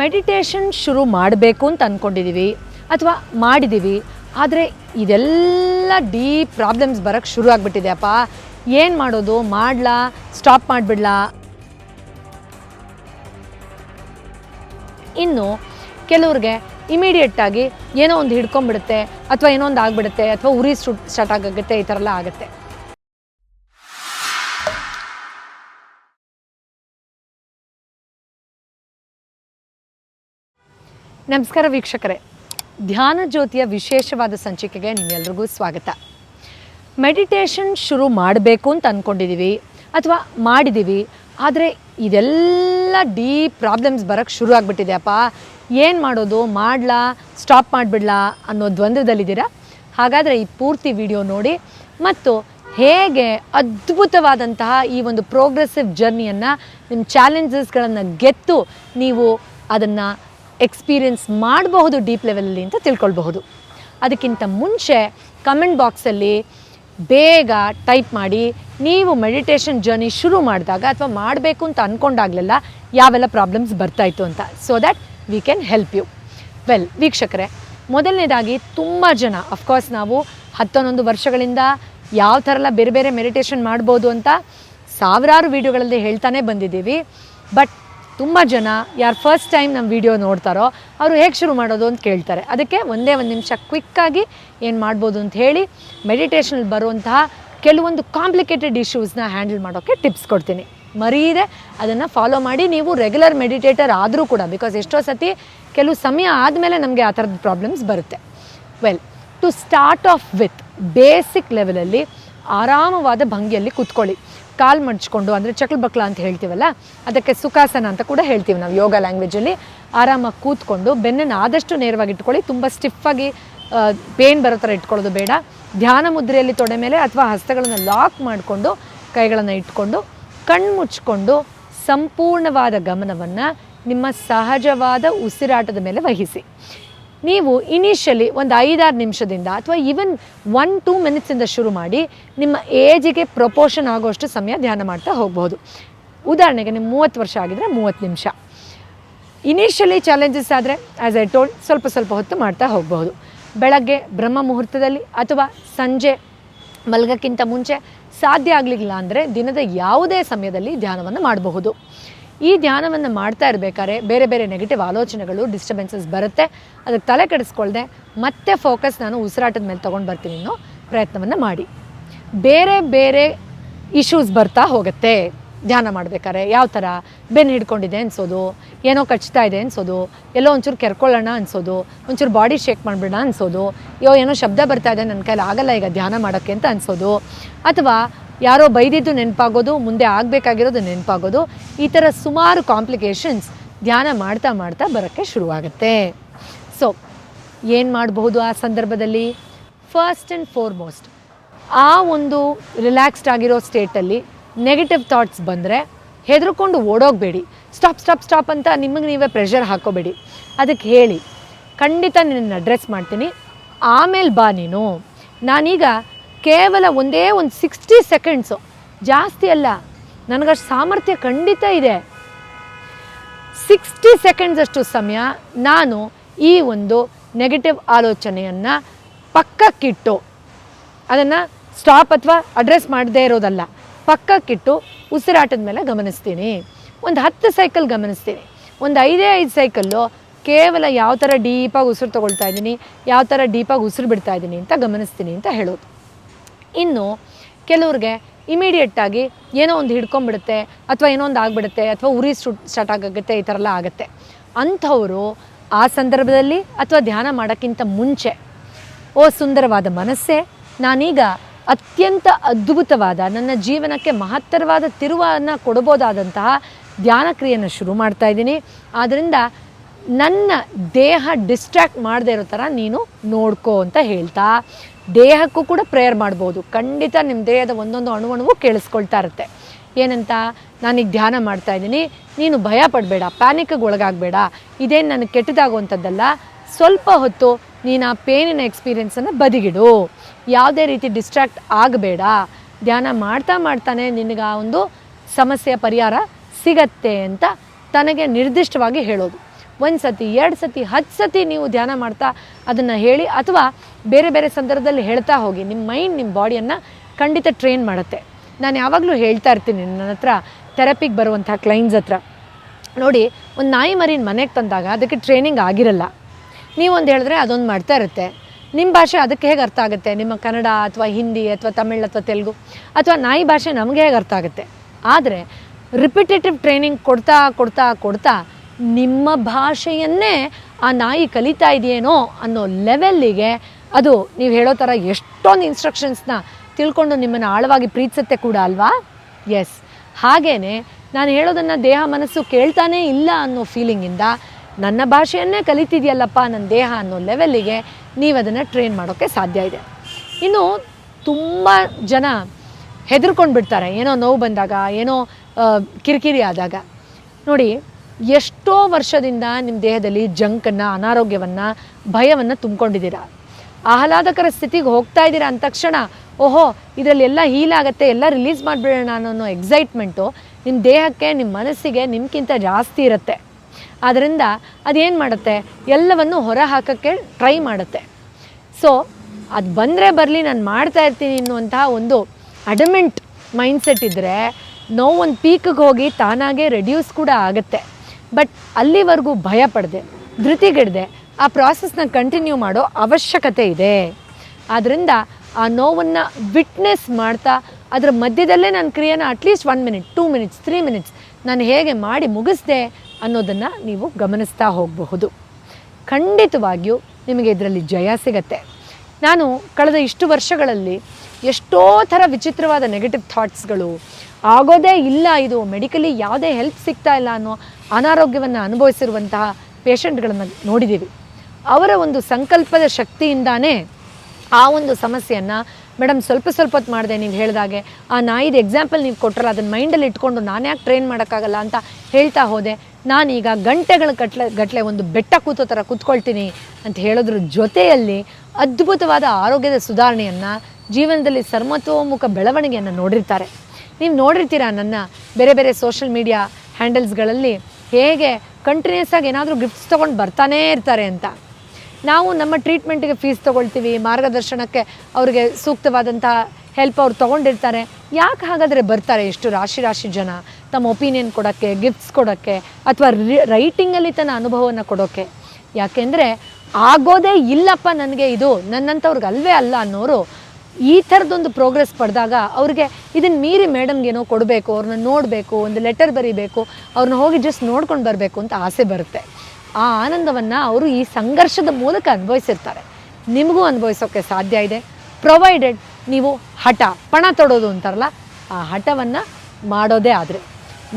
Meditation ಶುರು ಮಾಡಬೇಕು ಅಂತ ಅಂದ್ಕೊಂಡಿದ್ದೀವಿ ಅಥವಾ ಮಾಡಿದ್ದೀವಿ ಆದರೆ ಇದೆಲ್ಲ ಡೀಪ್ ಪ್ರಾಬ್ಲಮ್ಸ್ ಬರೋಕ್ಕೆ ಶುರು ಆಗಿಬಿಟ್ಟಿದೆ ಅಪ್ಪ. ಏನು ಮಾಡೋದು? ಮಾಡಲಾ? ಸ್ಟಾಪ್ ಮಾಡಿಬಿಡ್ಲಾ? ಇನ್ನು ಕೆಲವ್ರಿಗೆ ಇಮಿಡಿಯೇಟಾಗಿ ಏನೋ ಒಂದು ಹಿಡ್ಕೊಂಡ್ಬಿಡುತ್ತೆ, ಅಥವಾ ಏನೋ ಒಂದು ಆಗಿಬಿಡುತ್ತೆ, ಅಥವಾ ಉರಿ ಸ್ಟಾರ್ಟ್ ಆಗುತ್ತೆ, ಈ ಥರ ಎಲ್ಲ ಆಗುತ್ತೆ. ನಮಸ್ಕಾರ ವೀಕ್ಷಕರೇ. ಧ್ಯಾನ ಜ್ಯೋತಿಯ ವಿಶೇಷವಾದ ಸಂಚಿಕೆಗೆ ನಿಮ್ಮೆಲ್ರಿಗೂ ಸ್ವಾಗತ. ಮೆಡಿಟೇಷನ್ ಶುರು ಮಾಡಬೇಕು ಅಂತ ಅಂದ್ಕೊಂಡಿದ್ದೀವಿ ಅಥವಾ ಮಾಡಿದ್ದೀವಿ ಆದರೆ ಇದೆಲ್ಲ ಡೀಪ್ ಪ್ರಾಬ್ಲಮ್ಸ್ ಬರೋಕ್ಕೆ ಶುರು ಆಗಿಬಿಟ್ಟಿದೆ ಅಪ್ಪ ಏನು ಮಾಡೋದು, ಮಾಡಲಾ, ಸ್ಟಾಪ್ ಮಾಡಿಬಿಡ್ಲಾ ಅನ್ನೋ ದ್ವಂದ್ವದಲ್ಲಿದ್ದೀರಾ? ಹಾಗಾದರೆ ಈ ಪೂರ್ತಿ ವಿಡಿಯೋ ನೋಡಿ, ಮತ್ತು ಹೇಗೆ ಅದ್ಭುತವಾದಂತಹ ಈ ಒಂದು ಪ್ರೋಗ್ರೆಸಿವ್ ಜರ್ನಿಯನ್ನು ನಿಮ್ಮ ಚಾಲೆಂಜಸ್ಗಳನ್ನು ಗೆದ್ದು ನೀವು ಅದನ್ನು ಎಕ್ಸ್ಪೀರಿಯನ್ಸ್ ಮಾಡಬಹುದು ಡೀಪ್ ಲೆವೆಲಲ್ಲಿ ಅಂತ ತಿಳ್ಕೊಳ್ಬಹುದು. ಅದಕ್ಕಿಂತ ಮುಂಚೆ ಕಮೆಂಟ್ ಬಾಕ್ಸಲ್ಲಿ ಬೇಗ ಟೈಪ್ ಮಾಡಿ, ನೀವು ಮೆಡಿಟೇಷನ್ ಜರ್ನಿ ಶುರು ಮಾಡಿದಾಗ ಅಥವಾ ಮಾಡಬೇಕು ಅಂತ ಅಂದ್ಕೊಂಡಾಗಲೆಲ್ಲ ಯಾವೆಲ್ಲ ಪ್ರಾಬ್ಲಮ್ಸ್ ಬರ್ತಾಯಿತ್ತು ಅಂತ so that we can help you well ವೀಕ್ಷಕರೇ, ಮೊದಲನೇದಾಗಿ ತುಂಬ ಜನ ಅಫ್ಕೋರ್ಸ್ ನಾವು ಹತ್ತೊಂದೊಂದು ವರ್ಷಗಳಿಂದ ಯಾವ ಥರ ಎಲ್ಲ ಬೇರೆ ಬೇರೆ ಮೆಡಿಟೇಷನ್ ಮಾಡ್ಬೋದು ಅಂತ ಸಾವಿರಾರು ವೀಡಿಯೋಗಳಲ್ಲಿ ಹೇಳ್ತಾನೆ ಬಂದಿದ್ದೀವಿ. ಬಟ್ ತುಂಬ ಜನ ಯಾರು ಫಸ್ಟ್ ಟೈಮ್ ನಮ್ಮ ವಿಡಿಯೋ ನೋಡ್ತಾರೋ ಅವರು ಹೇಗೆ ಶುರು ಮಾಡೋದು ಅಂತ ಕೇಳ್ತಾರೆ. ಅದಕ್ಕೆ ಒಂದೇ ಒಂದು ನಿಮಿಷ ಕ್ವಿಕ್ಕಾಗಿ ಏನು ಮಾಡ್ಬೋದು ಅಂತ ಹೇಳಿ ಮೆಡಿಟೇಷನಲ್ಲಿ ಬರುವಂತಹ ಕೆಲವೊಂದು ಕಾಂಪ್ಲಿಕೇಟೆಡ್ ಇಶ್ಯೂಸ್ನ ಹ್ಯಾಂಡಲ್ ಮಾಡೋಕ್ಕೆ ಟಿಪ್ಸ್ ಕೊಡ್ತೀನಿ. ಮರೀದೆ ಅದನ್ನು ಫಾಲೋ ಮಾಡಿ ನೀವು ರೆಗ್ಯುಲರ್ ಮೆಡಿಟೇಟರ್ ಆದರೂ ಕೂಡ ಬಿಕಾಸ್ ಎಷ್ಟೋ ಸತಿ ಕೆಲವು ಸಮಯ ಆದಮೇಲೆ ನಮಗೆ ಆ ಥರದ ಪ್ರಾಬ್ಲಮ್ಸ್ ಬರುತ್ತೆ. Well to start off with basic ಲೆವೆಲಲ್ಲಿ ಆರಾಮವಾದ ಭಂಗಿಯಲ್ಲಿ ಕೂತ್ಕೊಳ್ಳಿ. ಕಾಲು ಮಡ್ಚ್ಕೊಂಡು, ಅಂದರೆ ಚಕ್ಲು ಬಕ್ಲ ಅಂತ ಹೇಳ್ತೀವಲ್ಲ, ಅದಕ್ಕೆ ಸುಖಾಸನ ಅಂತ ಕೂಡ ಹೇಳ್ತೀವಿ ನಾವು ಯೋಗ ಲ್ಯಾಂಗ್ವೇಜಲ್ಲಿ ಆರಾಮಾಗಿ ಕೂತ್ಕೊಂಡು ಬೆನ್ನನ್ನು ಆದಷ್ಟು ನೇರವಾಗಿ ಇಟ್ಕೊಳ್ಳಿ, ತುಂಬ ಸ್ಟಿಫಾಗಿ ಪೇನ್ ಬರೋ ಥರ ಇಟ್ಕೊಳ್ಳೋದು ಬೇಡ. ಧ್ಯಾನ ಮುದ್ರೆಯಲ್ಲಿ ತೊಡೆ ಮೇಲೆ ಅಥವಾ ಹಸ್ತಗಳನ್ನು ಲಾಕ್ ಮಾಡಿಕೊಂಡು, ಕೈಗಳನ್ನು ಇಟ್ಕೊಂಡು ಕಣ್ಣು ಮುಚ್ಕೊಂಡು ಸಂಪೂರ್ಣವಾದ ಗಮನವನ್ನು ನಿಮ್ಮ ಸಹಜವಾದ ಉಸಿರಾಟದ ಮೇಲೆ ವಹಿಸಿ. ನೀವು ಇನಿಷಿಯಲಿ ಒಂದು ಐದಾರು ನಿಮಿಷದಿಂದ ಅಥವಾ ಈವನ್ ಒನ್ ಟೂ ಮಿನಿಟ್ಸಿಂದ ಶುರು ಮಾಡಿ ನಿಮ್ಮ ಏಜಿಗೆ ಪ್ರಪೋರ್ಷನ್ ಆಗೋಷ್ಟು ಸಮಯ ಧ್ಯಾನ ಮಾಡ್ತಾ ಹೋಗ್ಬೋದು ಉದಾಹರಣೆಗೆ ನಿಮ್ಮ ಮೂವತ್ತು ವರ್ಷ ಆಗಿದ್ರೆ ಮೂವತ್ತು ನಿಮಿಷ. ಇನಿಷಿಯಲಿ ಚಾಲೆಂಜಸ್ ಆದರೆ ಆ್ಯಸ್ ಐ ಟೋಲ್ಡ್ ಸ್ವಲ್ಪ ಸ್ವಲ್ಪ ಹೊತ್ತು ಮಾಡ್ತಾ ಹೋಗಬಹುದು. ಬೆಳಗ್ಗೆ ಬ್ರಹ್ಮ ಮುಹೂರ್ತದಲ್ಲಿ ಅಥವಾ ಸಂಜೆ ಮಲಗಕ್ಕಿಂತ ಮುಂಚೆ ಸಾಧ್ಯ ಆಗಲಿಲ್ಲ ಅಂದರೆ ದಿನದ ಯಾವುದೇ ಸಮಯದಲ್ಲಿ ಧ್ಯಾನವನ್ನು ಮಾಡಬಹುದು. ಈ ಧ್ಯಾನವನ್ನು ಮಾಡ್ತಾ ಇರಬೇಕಾದ್ರೆ ಬೇರೆ ಬೇರೆ ನೆಗೆಟಿವ್ ಆಲೋಚನೆಗಳು ಡಿಸ್ಟರ್ಬೆನ್ಸಸ್ ಬರುತ್ತೆ. ಅದಕ್ಕೆ ತಲೆ ಕೆಡಿಸ್ಕೊಳ್ದೆ ಮತ್ತೆ ಫೋಕಸ್ ನಾನು ಉಸಿರಾಟದ ಮೇಲೆ ತೊಗೊಂಡು ಬರ್ತೀನಿ ಅನ್ನೋ ಪ್ರಯತ್ನವನ್ನು ಮಾಡಿ. ಬೇರೆ ಬೇರೆ ಇಶ್ಯೂಸ್ ಬರ್ತಾ ಹೋಗುತ್ತೆ. ಧ್ಯಾನ ಮಾಡಬೇಕಾದ್ರೆ ಯಾವ ಥರ ಬೆನ್ನು ಹಿಡ್ಕೊಂಡಿದೆ ಅನ್ಸೋದು, ಏನೋ ಕಚ್ತಾ ಇದೆ ಅನ್ಸೋದು, ಎಲ್ಲೋ ಒಂಚೂರು ಕೆರ್ಕೊಳ್ಳೋಣ ಅನ್ಸೋದು, ಒಂಚೂರು ಬಾಡಿ ಶೇಕ್ ಮಾಡಿಬಿಡೋಣ ಅನ್ಸೋದು ಯೋ ಏನೋ ಶಬ್ದ ಬರ್ತಾ ಇದೆ ನನ್ನ ಕೈಲಿ ಆಗಲ್ಲ ಈಗ ಧ್ಯಾನ ಮಾಡೋಕ್ಕೆ ಅಂತ ಅನ್ಸೋದು. ಅಥವಾ ಯಾರೋ ಬೈದಿದ್ದು ನೆನಪಾಗೋದು, ಮುಂದೆ ಆಗಬೇಕಾಗಿರೋದು ನೆನಪಾಗೋದು, ಈ ಥರ ಸುಮಾರು ಕಾಂಪ್ಲಿಕೇಶನ್ಸ್ ಧ್ಯಾನ ಮಾಡ್ತಾ ಮಾಡ್ತಾ ಬರೋಕ್ಕೆ ಶುರುವಾಗುತ್ತೆ. ಸೊ ಏನು ಮಾಡಬಹುದು ಆ ಸಂದರ್ಭದಲ್ಲಿ? ಫಸ್ಟ್ ಆ್ಯಂಡ್ ಫೋರ್ಮೋಸ್ಟ್ ಆ ಒಂದು ರಿಲ್ಯಾಕ್ಸ್ಡ್ ಆಗಿರೋ ಸ್ಟೇಟಲ್ಲಿ ನೆಗೆಟಿವ್ ಥಾಟ್ಸ್ ಬಂದರೆ ಹೆದರ್ಕೊಂಡು ಓಡೋಗಬೇಡಿ. ಸ್ಟಾಪ್ ಸ್ಟಾಪ್ ಸ್ಟಾಪ್ ಅಂತ ನಿಮಗೆ ನೀವೇ ಪ್ರೆಷರ್ ಹಾಕೋಬೇಡಿ. ಅದಕ್ಕೆ ಹೇಳಿ, ಖಂಡಿತ ನಿನ್ನನ್ನು ಅಡ್ರೆಸ್ ಮಾಡ್ತೀನಿ. ಆಮೇಲೆ ಬಾ ನೀನು. ನಾನೀಗ ಕೇವಲ ಒಂದೇ ಒಂದು ಸಿಕ್ಸ್ಟಿ ಸೆಕೆಂಡ್ಸು ಜಾಸ್ತಿ ಅಲ್ಲ. ನನಗಷ್ಟು ಸಾಮರ್ಥ್ಯ ಖಂಡಿತ ಇದೆ. ಸಿಕ್ಸ್ಟಿ ಸೆಕೆಂಡ್ಸ್ ಅಷ್ಟು ಸಮಯ ನಾನು ಈ ಒಂದು ನೆಗೆಟಿವ್ ಆಲೋಚನೆಯನ್ನು ಪಕ್ಕಕ್ಕಿಟ್ಟು ಅದನ್ನು ಸ್ಟಾಪ್ ಅಥವಾ ಅಡ್ರೆಸ್ ಮಾಡದೇ ಇರೋದಲ್ಲ. ಪಕ್ಕಕ್ಕಿಟ್ಟು ಉಸಿರಾಟದ ಮೇಲೆ ಗಮನಿಸ್ತೀನಿ. ಒಂದು ಹತ್ತು ಸೈಕಲ್ ಗಮನಿಸ್ತೀನಿ. ಒಂದು ಐದೇ ಐದು ಸೈಕಲ್ಲು ಕೇವಲ ಯಾವ ಥರ ಡೀಪಾಗಿ ಉಸಿರು ತೊಗೊಳ್ತಾ ಇದ್ದೀನಿ, ಯಾವ ಥರ ಡೀಪಾಗಿ ಉಸಿರು ಬಿಡ್ತಾ ಇದ್ದೀನಿ ಅಂತ ಗಮನಿಸ್ತೀನಿ ಅಂತ ಹೇಳೋದು. ಇನ್ನು ಕೆಲವ್ರಿಗೆ ಇಮಿಡಿಯೇಟಾಗಿ ಏನೋ ಒಂದು ಹಿಡ್ಕೊಂಬಿಡುತ್ತೆ ಅಥವಾ ಏನೋ ಒಂದು ಆಗಿಬಿಡುತ್ತೆ ಅಥವಾ ಉರಿ ಸ್ಟಾರ್ಟ್ ಆಗುತ್ತೆ ಈ ಥರ ಎಲ್ಲ ಆಗುತ್ತೆ. ಅಂಥವರು ಆ ಸಂದರ್ಭದಲ್ಲಿ ಅಥವಾ ಧ್ಯಾನ ಮಾಡೋಕ್ಕಿಂತ ಮುಂಚೆ, ಓ ಸುಂದರವಾದ ಮನಸ್ಸೇ, ನಾನೀಗ ಅತ್ಯಂತ ಅದ್ಭುತವಾದ, ನನ್ನ ಜೀವನಕ್ಕೆ ಮಹತ್ತರವಾದ ತಿರುವನ್ನು ಕೊಡಬಹುದಾದಂತಹ ಧ್ಯಾನ ಕ್ರಿಯೆಯನ್ನು ಶುರು ಮಾಡ್ತಾ ಇದ್ದೀನಿ. ಆದ್ದರಿಂದ ನನ್ನ ದೇಹ ಡಿಸ್ಟ್ರ್ಯಾಕ್ಟ್ ಮಾಡದೇ ಇರೋ ಥರ ನೀನು ನೋಡ್ಕೋ ಅಂತ ಹೇಳ್ತಾ ದೇಹಕ್ಕೂ ಕೂಡ ಪ್ರೇಯರ್ ಮಾಡ್ಬೋದು. ಖಂಡಿತ ನಿಮ್ಮ ದೇಹದ ಒಂದೊಂದು ಅಣುವಣುವು ಕೇಳಿಸ್ಕೊಳ್ತಾ ಇರುತ್ತೆ. ಏನಂತ? ನಾನೀಗ ಧ್ಯಾನ ಮಾಡ್ತಾ ಇದ್ದೀನಿ. ನೀನು ಭಯ ಪಡಬೇಡ ಪ್ಯಾನಿಕ್ಗೆ ಒಳಗಾಗಬೇಡ. ಇದೇನು ನನಗೆ ಕೆಟ್ಟದಾಗುವಂಥದ್ದಲ್ಲ, ಸ್ವಲ್ಪ ಹೊತ್ತು ನೀನು ಆ ಪೇನಿನ ಎಕ್ಸ್ಪೀರಿಯೆನ್ಸನ್ನು ಬದಿಗಿಡು. ಯಾವುದೇ ರೀತಿ ಡಿಸ್ಟ್ರಾಕ್ಟ್ ಆಗಬೇಡ. ಧ್ಯಾನ ಮಾಡ್ತಾ ಮಾಡ್ತಾನೆ ನಿನಗೆ ಆ ಒಂದು ಸಮಸ್ಯೆಯ ಪರಿಹಾರ ಸಿಗತ್ತೆ ಅಂತ ತನಗೆ ನಿರ್ದಿಷ್ಟವಾಗಿ ಹೇಳೋದು. ಒಂದು ಸತಿ, ಎರಡು ಸತಿ, ಹತ್ತು ಸತಿ ನೀವು ಧ್ಯಾನ ಮಾಡ್ತಾ ಅದನ್ನು ಹೇಳಿ ಅಥವಾ ಬೇರೆ ಬೇರೆ ಸಂದರ್ಭದಲ್ಲಿ ಹೇಳ್ತಾ ಹೋಗಿ ನಿಮ್ಮ ಮೈಂಡ್ ನಿಮ್ಮ ಬಾಡಿಯನ್ನು ಖಂಡಿತ ಟ್ರೈನ್ ಮಾಡುತ್ತೆ. ನಾನು ಯಾವಾಗಲೂ ಹೇಳ್ತಾ ಇರ್ತೀನಿ ನನ್ನ ಹತ್ರ ಥೆರಪಿಗೆ ಬರುವಂಥ ಕ್ಲೈಂಟ್ಸ್ ಹತ್ರ. ನೋಡಿ, ಒಂದು ನಾಯಿ ಮರಿನ ಮನೆಗೆ ತಂದಾಗ ಅದಕ್ಕೆ ಟ್ರೈನಿಂಗ್ ಆಗಿರಲ್ಲ. ನೀವೊಂದು ಹೇಳಿದ್ರೆ ಅದೊಂದು ಮಾಡ್ತಾ ಇರುತ್ತೆ. ನಿಮ್ಮ ಭಾಷೆ ಅದಕ್ಕೆ ಹೇಗೆ ಅರ್ಥ ಆಗುತ್ತೆ? ನಿಮ್ಮ ಕನ್ನಡ ಅಥವಾ ಹಿಂದಿ ಅಥವಾ ತಮಿಳ್ ಅಥವಾ ತೆಲುಗು ಅಥವಾ ನಾಯಿ ಭಾಷೆ ನಮಗೆ ಹೇಗೆ ಅರ್ಥ ಆಗುತ್ತೆ? ಆದರೆ ರಿಪಿಟೇಟಿವ್ ಟ್ರೈನಿಂಗ್ ಕೊಡ್ತಾ ಕೊಡ್ತಾ ಕೊಡ್ತಾ ನಿಮ್ಮ ಭಾಷೆಯನ್ನೇ ಆ ನಾಯಿ ಕಲಿತಾ ಇದೆಯೇನೋ ಅನ್ನೋ ಲೆವೆಲ್ಲಿಗೆ ಅದು ನೀವು ಹೇಳೋ ಥರ ಎಷ್ಟೊಂದು ಇನ್ಸ್ಟ್ರಕ್ಷನ್ಸ್ನ ತಿಳ್ಕೊಂಡು ನಿಮ್ಮನ್ನು ಆಳವಾಗಿ ಪ್ರೀತಿಸುತ್ತೆ ಕೂಡ ಅಲ್ವಾ? ಎಸ್ ಹಾಗೇ ನಾನು ಹೇಳೋದನ್ನು ದೇಹ ಮನಸ್ಸು ಕೇಳ್ತಾನೇ ಇಲ್ಲ ಅನ್ನೋ ಫೀಲಿಂಗಿಂದ ನನ್ನ ಭಾಷೆಯನ್ನೇ ಕಲಿತಿದೆಯಲ್ಲಪ್ಪ ನನ್ನ ದೇಹ ಅನ್ನೋ ಲೆವೆಲ್ಲಿಗೆ ನೀವು ಅದನ್ನು ಟ್ರೈನ್ ಮಾಡೋಕ್ಕೆ ಸಾಧ್ಯ ಇದೆ. ಇನ್ನು ತುಂಬ ಜನ ಹೆದರ್ಕೊಂಡು ಬಿಡ್ತಾರೆ ಏನೋ ನೋವು ಬಂದಾಗ, ಏನೋ ಕಿರಿಕಿರಿ ಆದಾಗ. ನೋಡಿ ಎಷ್ಟೋ ವರ್ಷದಿಂದ ನಿಮ್ಮ ದೇಹದಲ್ಲಿ ಜಂಕನ್ನು, ಅನಾರೋಗ್ಯವನ್ನು, ಭಯವನ್ನು ತುಂಬಿಕೊಂಡಿದ್ದೀರಾ? ಆಹ್ಲಾದಕರ ಸ್ಥಿತಿಗೆ ಹೋಗ್ತಾ ಇದ್ದೀರಾ ಅಂದ ತಕ್ಷಣ, ಓಹೋ ಇದರಲ್ಲಿ ಎಲ್ಲ ಹೀಲ್ ಆಗುತ್ತೆ, ಎಲ್ಲ ರಿಲೀಸ್ ಮಾಡಿಬಿಡೋಣ ಅನ್ನೋ ಎಕ್ಸೈಟ್ಮೆಂಟು ನಿಮ್ಮ ದೇಹಕ್ಕೆ ನಿಮ್ಮ ಮನಸ್ಸಿಗೆ ನಿಮ್ಗಿಂತ ಜಾಸ್ತಿ ಇರುತ್ತೆ. ಆದ್ದರಿಂದ ಅದೇನು ಮಾಡುತ್ತೆ? ಎಲ್ಲವನ್ನು ಹೊರ ಹಾಕೋಕ್ಕೆ ಟ್ರೈ ಮಾಡುತ್ತೆ. ಸೊ ಅದು ಬಂದರೆ ಬರಲಿ, ನಾನು ಮಾಡ್ತಾ ಇರ್ತೀನಿ ಅನ್ನುವಂತಹ ಒಂದು ಅಡಮೆಂಟ್ ಮೈಂಡ್ಸೆಟ್ ಇದ್ದರೆ ನೋವು ಒಂದು ಪೀಕಿಗೆ ಹೋಗಿ ತಾನಾಗೆ ರೆಡ್ಯೂಸ್ ಕೂಡ ಆಗುತ್ತೆ. ಬಟ್ ಅಲ್ಲಿವರೆಗೂ ಭಯ ಪಡದೆ, ಧೃತಿಗೆಡದೆ. ಆ ಪ್ರಾಸೆಸ್ನ ಕಂಟಿನ್ಯೂ ಮಾಡೋ ಅವಶ್ಯಕತೆ ಇದೆ. ಆದ್ದರಿಂದ ಆ ನೋವನ್ನು ವಿಟ್ನೆಸ್ ಮಾಡ್ತಾ, ಅದರ ಮಧ್ಯದಲ್ಲೇ ನನ್ನ ಕ್ರಿಯೆನ at least one minute two minutes three minutes ನಾನು ಹೇಗೆ ಮಾಡಿ ಮುಗಿಸ್ದೆ ಅನ್ನೋದನ್ನು ನೀವು ಗಮನಿಸ್ತಾ ಹೋಗಬಹುದು. ಖಂಡಿತವಾಗಿಯೂ ನಿಮಗೆ ಇದರಲ್ಲಿ ಜಯ ಸಿಗತ್ತೆ. ನಾನು ಕಳೆದ ಇಷ್ಟು ವರ್ಷಗಳಲ್ಲಿ ಎಷ್ಟೋ ಥರ ವಿಚಿತ್ರವಾದ ನೆಗೆಟಿವ್ ಥಾಟ್ಸ್ಗಳು ಆಗೋದೇ ಇಲ್ಲ. ಇದು ಮೆಡಿಕಲಿ ಯಾವುದೇ ಹೆಲ್ಪ್ ಸಿಗ್ತಾ ಇಲ್ಲ ಅನ್ನೋ ಅನಾರೋಗ್ಯವನ್ನು ಅನುಭವಿಸಿರುವಂತಹ ಪೇಷಂಟ್ಗಳನ್ನು ನೋಡಿದ್ದೀವಿ. ಅವರ ಒಂದು ಸಂಕಲ್ಪದ ಶಕ್ತಿಯಿಂದಾನೇ ಆ ಒಂದು ಸಮಸ್ಯೆಯನ್ನು ಮೇಡಮ್ ಸ್ವಲ್ಪ ಸ್ವಲ್ಪ ಹೊತ್ತು ಮಾಡಿದೆ. ನೀವು ಹೇಳಿದಾಗೆ ಆ ನಾಯಿದು ಎಕ್ಸಾಂಪಲ್ ನೀವು ಕೊಟ್ಟರಲ್ಲ ಅದನ್ನು ಮೈಂಡಲ್ಲಿ ಇಟ್ಕೊಂಡು ನಾನು ಯಾಕೆ ಟ್ರೈನ್ ಮಾಡೋಕ್ಕಾಗಲ್ಲ ಅಂತ ಹೇಳ್ತಾ ಹೋದೆ. ನಾನೀಗ ಗಂಟೆಗಳ ಗಟ್ಲೆ ಗಟ್ಟಲೆ ಒಂದು ಬೆಟ್ಟ ಕೂತೋ ಥರ ಕೂತ್ಕೊಳ್ತೀನಿ ಅಂತ ಹೇಳೋದ್ರ ಜೊತೆಯಲ್ಲಿ ಅದ್ಭುತವಾದ ಆರೋಗ್ಯದ ಸುಧಾರಣೆಯನ್ನು ಜೀವನದಲ್ಲಿ ಸರ್ವತೋಮುಖ ಬೆಳವಣಿಗೆಯನ್ನು ನೋಡಿರ್ತಾರೆ. ನೀವು ನೋಡಿರ್ತೀರ ನನ್ನ ಬೇರೆ ಬೇರೆ ಸೋಷಿಯಲ್ ಮೀಡಿಯಾ ಹ್ಯಾಂಡಲ್ಸ್ಗಳಲ್ಲಿ ಹೇಗೆ ಕಂಟಿನ್ಯೂಸ್ ಆಗಿ ಏನಾದರೂ ಗಿಫ್ಟ್ಸ್ ತೊಗೊಂಡು ಬರ್ತಾನೇ ಇರ್ತಾರೆ ಅಂತ. ನಾವು ನಮ್ಮ ಟ್ರೀಟ್ಮೆಂಟಿಗೆ ಫೀಸ್ ತೊಗೊಳ್ತೀವಿ, ಮಾರ್ಗದರ್ಶನಕ್ಕೆ ಅವರಿಗೆ ಸೂಕ್ತವಾದಂಥ ಹೆಲ್ಪ್ ಅವ್ರು ತೊಗೊಂಡಿರ್ತಾರೆ. ಯಾಕೆ ಹಾಗಾದರೆ ಬರ್ತಾರೆ ಎಷ್ಟು ರಾಶಿ ರಾಶಿ ಜನ? ತಮ್ಮ ಒಪಿನಿಯನ್ ಕೊಡೋಕ್ಕೆ ಗಿಫ್ಟ್ಸ್ ಕೊಡೋಕ್ಕೆ, ಅಥವಾ ರೈಟಿಂಗಲ್ಲಿ ತನ್ನ ಅನುಭವವನ್ನು ಕೊಡೋಕ್ಕೆ ಯಾಕೆಂದರೆ ಆಗೋದೇ ಇಲ್ಲಪ್ಪ ನನಗೆ ಇದು ನನ್ನಂಥವ್ರಿಗೆ ಅಲ್ವೇ ಅಲ್ಲ ಅನ್ನೋರು ಈ ಥರದೊಂದು ಪ್ರೋಗ್ರೆಸ್ ಪಡೆದಾಗ ಅವ್ರಿಗೆ ಇದನ್ನು ಮೀರಿ ಮೇಡಮ್ಗೇನೋ ಕೊಡಬೇಕು ಅವ್ರನ್ನ ನೋಡಬೇಕು, ಒಂದು ಲೆಟರ್ ಬರೀಬೇಕು ಅವ್ರನ್ನ ಹೋಗಿ ಜಸ್ಟ್ ನೋಡ್ಕೊಂಡು ಬರಬೇಕು ಅಂತ ಆಸೆ ಬರುತ್ತೆ. ಆ ಆನಂದವನ್ನು ಅವರು ಈ ಸಂಘರ್ಷದ ಮೂಲಕ ಅನುಭವಿಸಿರ್ತಾರೆ. ನಿಮಗೂ ಅನುಭವಿಸೋಕ್ಕೆ ಸಾಧ್ಯ ಇದೆ. ಪ್ರೊವೈಡೆಡ್ ನೀವು ಹಠ, ಪಣ ತೊಡೋದು ಅಂತಾರಲ್ಲ, ಆ ಹಠವನ್ನು ಮಾಡೋದೇ ಆದರೆ.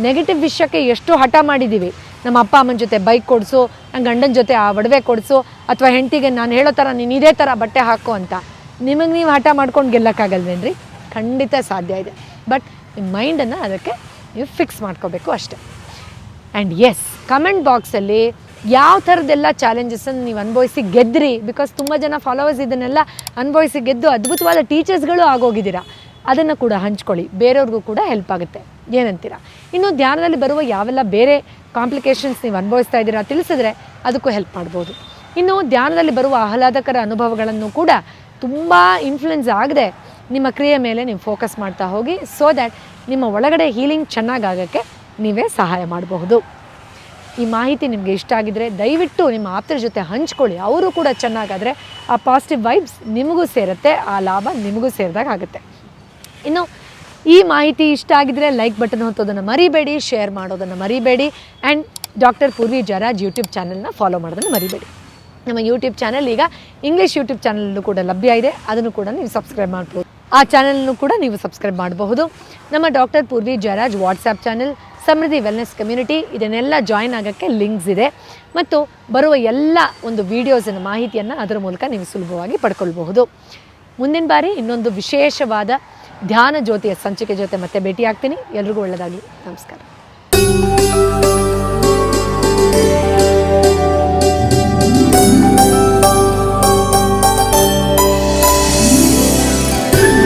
ನೆಗೆಟಿವ್ ವಿಷಯಕ್ಕೆ ಎಷ್ಟು ಹಠ ಮಾಡಿದ್ದೀವಿ ನಮ್ಮ ಅಪ್ಪ, ಅಮ್ಮನ ಜೊತೆ ಬೈಕ್ ಕೊಡಿಸು ನನ್ನ ಗಂಡನ ಜೊತೆ ಆ ಒಡವೆ ಕೊಡಿಸು, ಅಥವಾ ಹೆಂಡತಿಗೆ ನಾನು ಹೇಳೋ ಥರ ನೀನು ಇದೇ ಥರ ಬಟ್ಟೆ ಹಾಕು ಅಂತ. ನಿಮಗೆ ನೀವು ಹಠ ಮಾಡ್ಕೊಂಡು ಗೆಲ್ಲಕ್ಕಾಗಲ್ವೇನ್ರಿ? ಖಂಡಿತ ಸಾಧ್ಯ ಇದೆ. ಬಟ್ ನಿಮ್ಮ ಮೈಂಡನ್ನು ಅದಕ್ಕೆ ನೀವು ಫಿಕ್ಸ್ ಮಾಡ್ಕೋಬೇಕು ಅಷ್ಟೇ. ಆ್ಯಂಡ್ ಎಸ್ ಕಮೆಂಟ್ ಬಾಕ್ಸಲ್ಲಿ ಯಾವ ಥರದ್ದೆಲ್ಲ ಚಾಲೆಂಜಸನ್ನು ನೀವು ಅನುಭವಿಸಿ ಗೆದ್ರಿ? ಬಿಕಾಸ್ ತುಂಬ ಜನ ಫಾಲೋವರ್ಸ್ ಇದನ್ನೆಲ್ಲ ಅನುಭವಿಸಿ ಗೆದ್ದು ಅದ್ಭುತವಾದ ಟೀಚರ್ಸ್ಗಳು ಆಗೋಗಿದ್ದೀರಾ? ಅದನ್ನು ಕೂಡ ಹಂಚ್ಕೊಳ್ಳಿ. ಬೇರೆಯವ್ರಿಗೂ ಕೂಡ ಹೆಲ್ಪ್ ಆಗುತ್ತೆ. ಏನಂತೀರಾ? ಇನ್ನು ಧ್ಯಾನದಲ್ಲಿ ಬರುವ ಯಾವೆಲ್ಲ ಬೇರೆ ಕಾಂಪ್ಲಿಕೇಶನ್ಸ್ ನೀವು ಅನುಭವಿಸ್ತಾ ಇದ್ದೀರಾ ತಿಳಿಸಿದ್ರೆ ಅದಕ್ಕೂ ಹೆಲ್ಪ್ ಮಾಡ್ಬೋದು. ಇನ್ನು ಧ್ಯಾನದಲ್ಲಿ ಬರುವ ಆಹ್ಲಾದಕರ ಅನುಭವಗಳನ್ನು ಕೂಡ ತುಂಬ ಇನ್ಫ್ಲುಯೆನ್ಸ್ ಆಗದೆ ನಿಮ್ಮ ಕ್ರಿಯೆ ಮೇಲೆ ನೀವು ಫೋಕಸ್ ಮಾಡ್ತಾ ಹೋಗಿ ಸೊ ದ್ಯಾಟ್ ನಿಮ್ಮ ಒಳಗಡೆ ಹೀಲಿಂಗ್ ಚೆನ್ನಾಗಾಗೋಕ್ಕೆ ನೀವೇ ಸಹಾಯ ಮಾಡಬಹುದು. ಈ ಮಾಹಿತಿ ನಿಮಗೆ ಇಷ್ಟ ಆಗಿದ್ರೆ ದಯವಿಟ್ಟು ನಿಮ್ಮ ಆಪ್ತರ ಜೊತೆ ಹಂಚ್ಕೊಳ್ಳಿ. ಅವರು ಕೂಡ ಚೆನ್ನಾಗಾದರೆ ಆ ಪಾಸಿಟಿವ್ ವೈಬ್ಸ್ ನಿಮಗೂ ಸೇರುತ್ತೆ, ಆ ಲಾಭ ನಿಮಗೂ ಸೇರಿದಾಗ ಆಗುತ್ತೆ. ಇನ್ನು ಈ ಮಾಹಿತಿ ಇಷ್ಟ ಆಗಿದ್ರೆ ಲೈಕ್ ಬಟನ್ ಹೊತ್ತೋದನ್ನು ಮರಿಬೇಡಿ ಶೇರ್ ಮಾಡೋದನ್ನು ಮರಿಬೇಡಿ and doctor Purvi Jayaraj YouTube ಚಾನಲ್ನ ಫಾಲೋ ಮಾಡೋದನ್ನು ಮರಿಬೇಡಿ. ನಮ್ಮ ಯೂಟ್ಯೂಬ್ ಚಾನಲ್ ಈಗ ಇಂಗ್ಲೀಷ್ ಯೂಟ್ಯೂಬ್ ಚಾನಲ್ಲು ಕೂಡ ಲಭ್ಯ ಇದೆ. ಅದನ್ನು ಕೂಡ ನೀವು ಸಬ್ಸ್ಕ್ರೈಬ್ ಮಾಡ್ಬೋದು. ಆ ಚಾನಲ್ನು ಕೂಡ ನೀವು ಸಬ್ಸ್ಕ್ರೈಬ್ ಮಾಡಬಹುದು. ನಮ್ಮ doctor Purvi Jayaraj WhatsApp channel Samruddhi wellness community ಇದನ್ನೆಲ್ಲ ಜಾಯಿನ್ ಆಗೋಕ್ಕೆ ಲಿಂಕ್ಸ್ ಇದೆ. ಮತ್ತು ಬರುವ ಎಲ್ಲ ಒಂದು ವೀಡಿಯೋಸಿನ ಮಾಹಿತಿಯನ್ನು ಅದರ ಮೂಲಕ ನೀವು ಸುಲಭವಾಗಿ ಪಡ್ಕೊಳ್ಬಹುದು. ಮುಂದಿನ ಬಾರಿ ಇನ್ನೊಂದು ವಿಶೇಷವಾದ ಧ್ಯಾನ ಜ್ಯೋತಿಯ ಸಂಚಿಕೆ ಜೊತೆ ಮತ್ತೆ ಭೇಟಿಯಾಗ್ತೀನಿ. ಎಲ್ರಿಗೂ ಒಳ್ಳೆಯದಾಗಲಿ ನಮಸ್ಕಾರ.